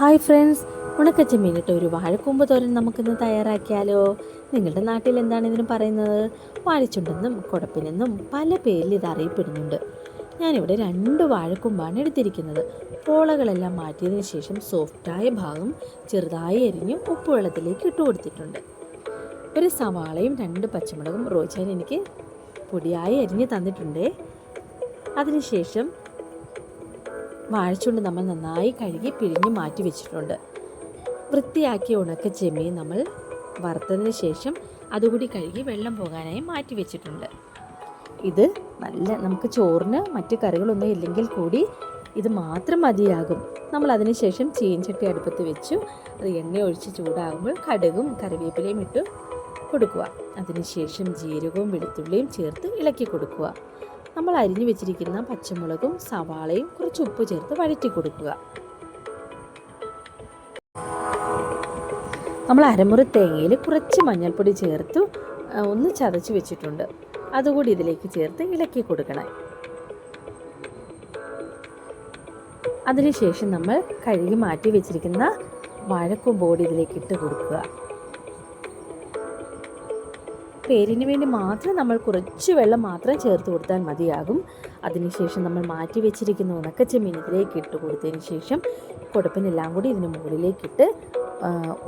Hi friends ഉണക്കച്ചെമ്മീനിട്ട് ഒരു വാഴക്കൂമ്പ് തോരൻ നമുക്കിന്ന് തയ്യാറാക്കിയാലോ? നിങ്ങളുടെ നാട്ടിൽ എന്താണ് ഇതിന് പറയുന്നത്? വാഴച്ചുണ്ടെന്നും കുടപ്പിനെന്നും പല പേരിൽ ഇത് അറിയപ്പെടുന്നുണ്ട്. ഞാനിവിടെ രണ്ട് വാഴക്കൂമ്പാണ് എടുത്തിരിക്കുന്നത്. പോളകളെല്ലാം മാറ്റിയതിന് ശേഷം സോഫ്റ്റായ ഭാഗം ചെറുതായി എരിഞ്ഞ് ഉപ്പുവെള്ളത്തിലേക്ക് ഇട്ട് കൊടുത്തിട്ടുണ്ട്. ഒരു സവാളയും രണ്ട് പച്ചമുളകും റോച്ചാൻ എനിക്ക് പൊടിയായി അരിഞ്ഞ് തന്നിട്ടുണ്ട്. അതിനുശേഷം വാഴച്ചുണ്ട് നമ്മൾ നന്നായി കഴുകി പിഴിഞ്ഞ് മാറ്റി വെച്ചിട്ടുണ്ട്. വൃത്തിയാക്കിയ ഉണക്ക ചെമ്മീൻ നമ്മൾ വറുത്തതിന് ശേഷം അതുകൂടി കഴുകി വെള്ളം പോകാനായി മാറ്റി വെച്ചിട്ടുണ്ട്. ഇത് നല്ല നമുക്ക് ചോറിന് മറ്റ് കറികളൊന്നും ഇല്ലെങ്കിൽ കൂടി ഇത് മാത്രം മതിയാകും. നമ്മൾ അതിനുശേഷം ചീൻചട്ടി അടുപ്പത്ത് വെച്ചു. അത് എണ്ണ ഒഴിച്ച് ചൂടാകുമ്പോൾ കടുകും കറിവേപ്പിലയും ഇട്ട് കൊടുക്കുക. അതിനുശേഷം ജീരകവും വെളുത്തുള്ളിയും ചേർത്ത് ഇളക്കി കൊടുക്കുക. നമ്മൾ അരിഞ്ഞു വെച്ചിരിക്കുന്ന പച്ചമുളകും സവാളയും കുറച്ച് ഉപ്പ് ചേർത്ത് വഴറ്റി കൊടുക്കുക. നമ്മൾ അരമുറി തേങ്ങയിൽ കുറച്ച് മഞ്ഞൾപ്പൊടി ചേർത്ത് ഒന്ന് ചതച്ച് വെച്ചിട്ടുണ്ട്. അതുകൂടി ഇതിലേക്ക് ചേർത്ത് ഇളക്കി കൊടുക്കണം. അതിനുശേഷം നമ്മൾ കഴുകി മാറ്റി വെച്ചിരിക്കുന്ന വാഴക്കൂമ്പോടി ഇതിലേക്ക് ഇട്ട് കൊടുക്കുക. പേരിന് വേണ്ടി മാത്രം നമ്മൾ കുറച്ച് വെള്ളം മാത്രം ചേർത്ത് കൊടുത്താൽ മതിയാകും. അതിനുശേഷം നമ്മൾ മാറ്റി വെച്ചിരിക്കുന്ന ഉണക്കച്ചെമ്മീൻ ഇതിലേക്ക് ഇട്ട് കൊടുത്തതിന് ശേഷം കൊടുപ്പിനെല്ലാം കൂടി ഇതിന് മുകളിലേക്കിട്ട്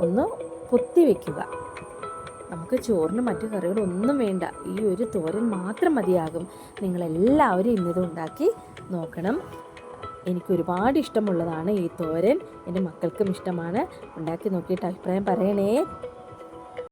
ഒന്ന് പൊത്തി വെക്കുക. നമുക്ക് ചോറിന് മറ്റു കറികളൊന്നും വേണ്ട. ഈ ഒരു തോരൻ മാത്രം മതിയാകും. നിങ്ങളെല്ലാവരും ഇന്നിത് ഉണ്ടാക്കി നോക്കണം. എനിക്ക് ഒരുപാട് ഇഷ്ടമുള്ളതാണ് ഈ തോരൻ. എന്റെ മക്കൾക്കും ഇഷ്ടമാണ്. ഉണ്ടാക്കി നോക്കിയിട്ട് അഭിപ്രായം പറയണേ.